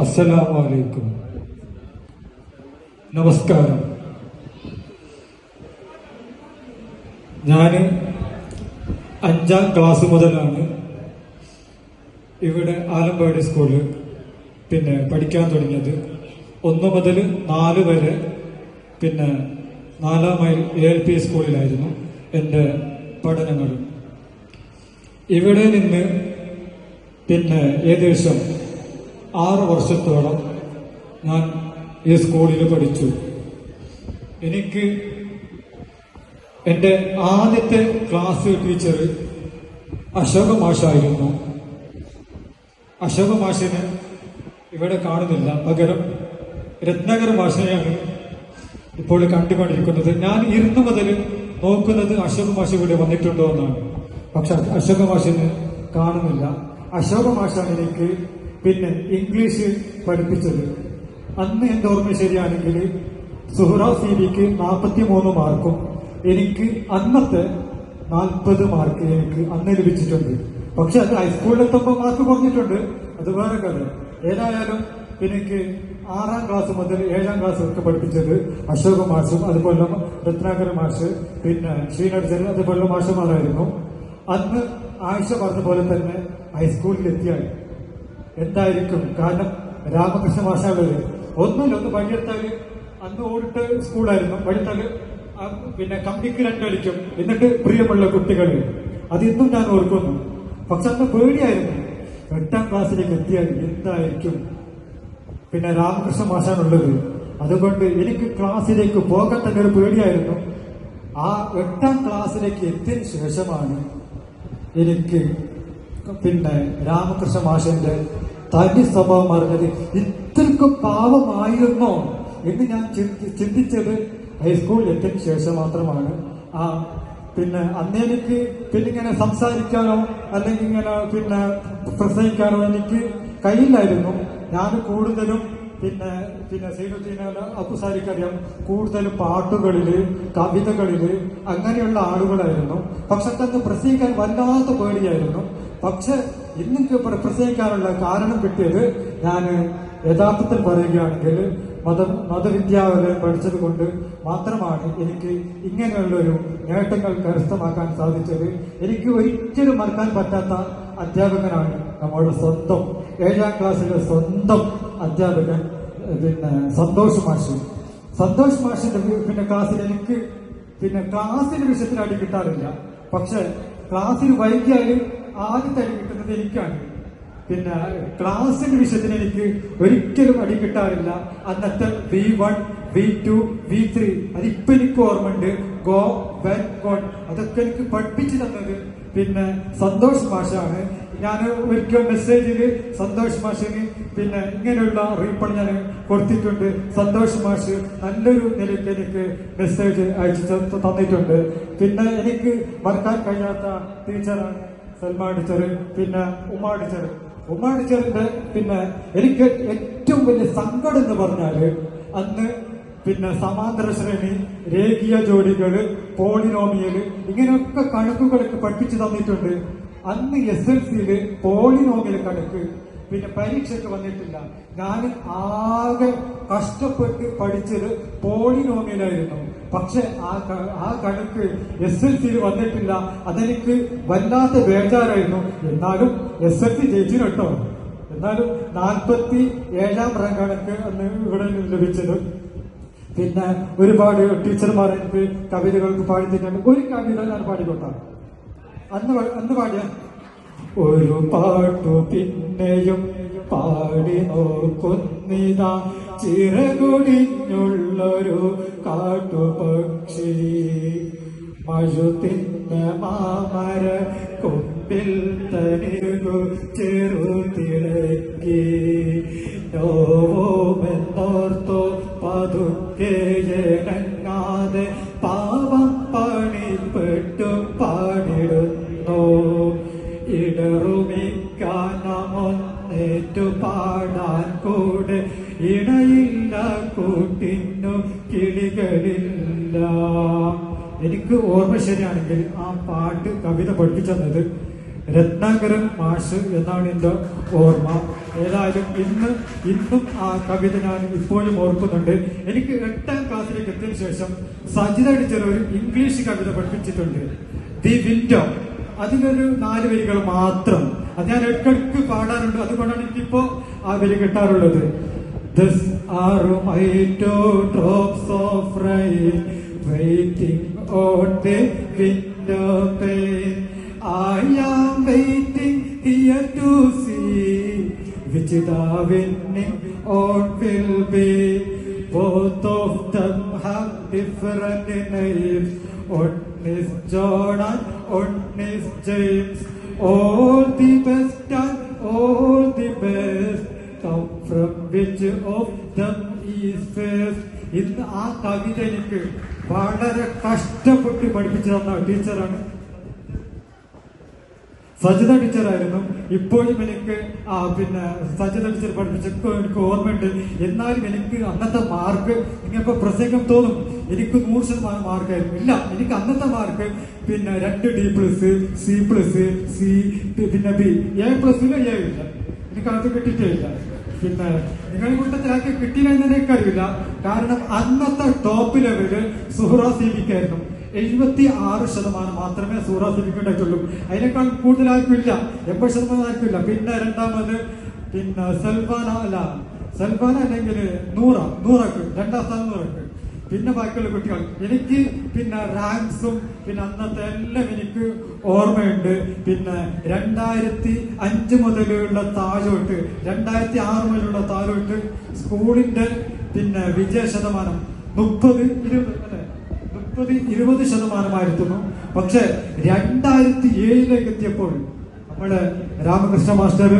അസ്സലാമലൈക്കും. നമസ്കാരം. ഞാൻ അഞ്ചാം ക്ലാസ് മുതലാണ് ഇവിടെ ആലമ്പാടി സ്കൂളിൽ പിന്നെ പഠിക്കാൻ തുടങ്ങിയത്. ഒന്ന് മുതൽ നാല് വരെ പിന്നെ നാലാം മൈൽ എ എൽ പി സ്കൂളിലായിരുന്നു എന്റെ പഠനങ്ങൾ. ഇവിടെ നിന്ന് പിന്നെ ഏകദേശം ആറ് വർഷത്തോളം ഞാൻ ഈ സ്കൂളിൽ പഠിച്ചു. എനിക്ക് എന്റെ ആദ്യത്തെ ക്ലാസ് ടീച്ചർ അശോക മാഷായിരുന്നു. അശോക മാഷിനെ ഇവിടെ കാണുന്നില്ല. പകരം രത്നാകര മാഷിനെയാണ് ഇപ്പോൾ കണ്ടുകൊണ്ടിരിക്കുന്നത്. ഞാൻ ഇരുന്നു മുതൽ നോക്കുന്നത് അശോക മാഷ് ഇവിടെ വന്നിട്ടുണ്ടോ എന്നാണ്. പക്ഷെ അശോക മാഷിനെ കാണുന്നില്ല. അശോക മാഷാണ് എനിക്ക് പിന്നെ ഇംഗ്ലീഷ് പഠിപ്പിച്ചത്. അന്ന് എന്റെ ഓർമ്മ ശരിയാണെങ്കിൽ സുഹറ സി ബിക്ക് നാൽപ്പത്തി മൂന്ന് മാർക്കും എനിക്ക് അന്നത്തെ നാൽപ്പത് മാർക്ക് എനിക്ക് അന്ന് ലഭിച്ചിട്ടുണ്ട്. പക്ഷെ അത് ഹൈസ്കൂളിലെത്തുമ്പോൾ മാർക്ക് കുറഞ്ഞിട്ടുണ്ട്. അത് വേറെ കാര്യം. ഏതായാലും എനിക്ക് ആറാം ക്ലാസ് മുതൽ ഏഴാം ക്ലാസ് ഒക്കെ പഠിപ്പിച്ചത് അശോക മാഷും അതുപോലെ രത്നാകര മാഷ് പിന്നെ ശ്രീനടിച്ചൻ അതുപോലെ മാഷുമാരായിരുന്നു. അന്ന് ആഴ്ച പറഞ്ഞ പോലെ തന്നെ ഹൈസ്കൂളിൽ എത്തിയാൽ എന്തായിരിക്കും? കാരണം രാമകൃഷ്ണ മാഷാളര് ഒന്നിലൊന്ന് ഒന്ന് വഴിയെടുത്താൽ അന്ന് ഓടിട്ട് സ്കൂളായിരുന്നു. വഴിത്താൽ പിന്നെ കമ്പിക്ക് രണ്ടടിക്കും. എന്നിട്ട് പ്രിയമുള്ള കുട്ടികൾ. അത് ഇന്നും ഞാൻ ഓർക്കുന്നു. പക്ഷെ അന്ന് പേടിയായിരുന്നു. എട്ടാം ക്ലാസ്സിലേക്ക് എത്തിയാൽ എന്തായിരിക്കും? പിന്നെ രാമകൃഷ്ണ മാഷാണുള്ളത് അതുകൊണ്ട് എനിക്ക് ക്ലാസ്സിലേക്ക് പോകാൻ തന്നെ ഒരു പേടിയായിരുന്നു. ആ എട്ടാം ക്ലാസ്സിലേക്ക് എത്തിയ ശേഷമാണ് എനിക്ക് പിന്നെ രാമകൃഷ്ണ മാഷന്റെ തനി സ്വഭാവം പറഞ്ഞത് ഇത്രക്കും പാവമായിരുന്നോ എന്ന് ഞാൻ ചിന്തി- ചിന്തിച്ചത് ഹൈസ്കൂളിൽ എത്തിയതിനു ശേഷം മാത്രമാണ്. ആ പിന്നെ അന്ന് പിന്നെ ഇങ്ങനെ സംസാരിക്കാനോ അല്ലെങ്കിൽ ഇങ്ങനെ പിന്നെ പ്രസംഗിക്കാനോ എനിക്ക് കഴിയില്ലായിരുന്നു. ഞാൻ കൂടുതലും പിന്നെ പിന്നെ സൈനുദ്ദീന അപ്പുസാരിക്കറിയാം. കൂടുതലും പാട്ടുകളിൽ കവിതകളിൽ അങ്ങനെയുള്ള ആളുകളായിരുന്നു. പക്ഷെ തന്നെ പ്രസംഗിക്കാൻ വല്ലാത്ത പേടിയായിരുന്നു. പക്ഷെ ഇന്നെനിക്ക് പ്ര- പ്രസംഗിക്കാനുള്ള കാരണം കിട്ടിയത് ഞാൻ യഥാർത്ഥത്തിൽ പറയുകയാണെങ്കിൽ മത മതവിദ്യാലയം പഠിച്ചത് കൊണ്ട് മാത്രമാണ് എനിക്ക് ഇങ്ങനെയുള്ളൊരു നേട്ടങ്ങൾ കരസ്ഥമാക്കാൻ സാധിച്ചത്. എനിക്ക് ഒരിക്കലും മറക്കാൻ പറ്റാത്ത അധ്യാപകനാണ് നമ്മുടെ സ്വന്തം ഏഴാം ക്ലാസ്സിലെ സ്വന്തം അധ്യാപകൻ പിന്നെ സന്തോഷ് മാഷി. സന്തോഷ് മാഷിന്റെ പിന്നെ ക്ലാസ്സിൽ എനിക്ക് പിന്നെ ക്ലാസ്സിന്റെ വിഷയത്തിൽ അടി കിട്ടാറില്ല. പക്ഷെ ക്ലാസ്സിൽ വൈകിയാലും ആദ്യത്തെ അടി കിട്ടുന്നത് എനിക്കാണ്. പിന്നെ ക്ലാസിന്റെ വിഷയത്തിന് എനിക്ക് ഒരിക്കലും അടി കിട്ടാറില്ല. അന്നത്തെ V one V two V three. അതിപ്പോ എനിക്ക് ഓർമ്മയുണ്ട്. Go went gone. അതൊക്കെ എനിക്ക് പഠിപ്പിച്ചു തന്നത് പിന്നെ സന്തോഷ് മാഷാണ്. ഞാൻ ഒരിക്കൽ മെസ്സേജിൽ സന്തോഷ് മാഷിന് പിന്നെ ഇങ്ങനെയുള്ള റീപ്പൺ ഞാൻ കൊടുത്തിട്ടുണ്ട്. സന്തോഷ് മാഷ് നല്ലൊരു നിലയ്ക്ക് എനിക്ക് മെസ്സേജ് അയച്ചു തന്നിട്ടുണ്ട്. പിന്നെ എനിക്ക് മറക്കാൻ കഴിയാത്ത ടീച്ചറാണ് സൽമാ ടീച്ചർ പിന്നെ ഉമാ ടീച്ചർ. ഉമാ ടീച്ചറിന്റെ പിന്നെ എനിക്ക് ഏറ്റവും വലിയ സങ്കടം എന്ന് പറഞ്ഞാൽ അന്ന് പിന്നെ സമാന്തര ശ്രേണി രേഖീയ ജോലികൾ പോളിനോമിയൽ ഇങ്ങനെയൊക്കെ കണക്കുകളൊക്കെ പഠിപ്പിച്ചു തന്നിട്ടുണ്ട്. അന്ന് എസ് എൽ സിയിൽ പോളിനോമിയൽ കണക്ക് പിന്നെ പരീക്ഷയ്ക്ക് വന്നിട്ടില്ല. ഞാൻ ആകെ കഷ്ടപ്പെട്ട് പഠിച്ചത് പോളിനോമിയലായിരുന്നു പക്ഷെ ആ ആ കണക്ക് എസ് എൽ സിയിൽ വന്നിട്ടില്ല. അതെനിക്ക് വല്ലാത്ത ബേജാറായിരുന്നു. എന്നാലും എസ് എൽ സി ജയിച്ചു കേട്ടോ എന്നാലും നാൽപ്പത്തി ഏഴാം റാങ്ക് കണക്ക് അന്ന് ഇവിടെ ലഭിച്ചത്. പിന്നെ ഒരുപാട് ടീച്ചർമാർ എനിക്ക് കവിതകൾക്ക് പാടി തന്നെയാണ് ഒരു കവിത ഞാൻ പാടിക്കൊണ്ടാണ് അന്ന് പാടിയ. ഒരു പാട്ടു പിന്നെയും പാടി നോക്കുന്നിതാ. ചിറകുടിഞ്ഞുള്ളൊരു കാട്ടുപക്ഷി. മഴുതിന്ന മാമര കൊമ്പിൽ തനിരു ചെറുതിളക്കി പതുക്കെ കൂട്ടിന്നു കിളികളില്ല. എനിക്ക് ഓർമ്മ ശരിയാണെങ്കിൽ ആ പാട്ട് കവിത പഠിപ്പിച്ചത് രത്നാകരൻ മാഷ് എന്നാണ് എന്റെ ഓർമ്മ. ഏതായാലും ഇന്ന് ഇന്നും ആ കവിത ഞാൻ ഇപ്പോഴും ഓർക്കുന്നുണ്ട്. എനിക്ക് എട്ടാം ക്ലാസ്സിലേക്ക് എത്തിയതിനു ശേഷം സജിത ടീച്ചർ ഒരു ഇംഗ്ലീഷ് കവിത പഠിപ്പിച്ചിട്ടുണ്ട്. The window. അതിനൊരു നാല് വരികൾ മാത്രം. അത് ഞാൻ ഇടയ്ക്കിടയ്ക്ക് പാടാറുണ്ട്. അതുകൊണ്ടാണ് എനിക്കിപ്പോ ആ വരി കിട്ടാറുള്ളത്. This are my two drops of rain waiting on the window pane. I am waiting here to see which the winning on will be. Both of them have different names. One is Jordan, one is James. All the best and all the best. Come of them is first? ഇന്ന് ആ കവിത എനിക്ക് വളരെ കഷ്ടപ്പെട്ട് പഠിപ്പിച്ചു തന്ന ടീച്ചറാണ്. സജിത ടീച്ചറായിരുന്നു. ഇപ്പോഴും എനിക്ക് ആ പിന്നെ സജിത ടീച്ചർ പഠിപ്പിച്ചൊക്കെ എനിക്ക് ഓർമ്മയുണ്ട്. എന്നാലും എനിക്ക് അന്നത്തെ മാർക്ക് നിങ്ങൾക്ക് പ്രസംഗം തോന്നും. എനിക്ക് നൂറ് ശതമാനം മാർക്കായിരുന്നു. ഇല്ല എനിക്ക് അന്നത്തെ മാർക്ക് പിന്നെ രണ്ട് D plus C plus C പിന്നെ ബി. എ പ്ലസിലും എ ഇല്ല. എനിക്ക് അത് കിട്ടിയിട്ടേ ഇല്ല. പിന്നെ നിങ്ങളെ കൂട്ടത്തിലാക്കി കിട്ടിയില്ല എനിക്ക് കഴിയില്ല കാരണം അന്നത്തെ ടോപ്പ് ലെവൽ സുഹറ സീബിക്കായിരുന്നു. എഴുപത്തി ആറ് ശതമാനം മാത്രമേ സൂറ സീബിക്ക് ഉണ്ടായിട്ടുള്ളൂ. അതിനേക്കാൾ കൂടുതൽ ഇല്ല. എൺപത് ശതമാനം ആർക്കില്ല പിന്നെ രണ്ടാമത് പിന്നെ സൽമാന അല്ല. സൽമാന അല്ലെങ്കിൽ നൂറ നൂറക്ക് രണ്ടാം സ്ഥാനം നൂറക്ക്. പിന്നെ ബാക്കിയുള്ള കുട്ടികൾ. എനിക്ക് പിന്നെ റാങ്ക്സും പിന്നെ അന്നത്തെ എല്ലാം എനിക്ക് ഓർമ്മയുണ്ട്. പിന്നെ രണ്ടായിരത്തി അഞ്ച് മുതലുള്ള താഴോട്ട് രണ്ടായിരത്തി ആറ് മുതലുള്ള താഴോട്ട് സ്കൂളിന്റെ പിന്നെ വിജയ ശതമാനം മുപ്പത് ഇരുപത് അല്ലെ? മുപ്പത് ഇരുപത് ശതമാനമായിരുന്നു. പക്ഷെ രണ്ടായിരത്തി ഏഴിലേക്ക് എത്തിയപ്പോൾ നമ്മുടെ രാമകൃഷ്ണ മാസ്റ്റർ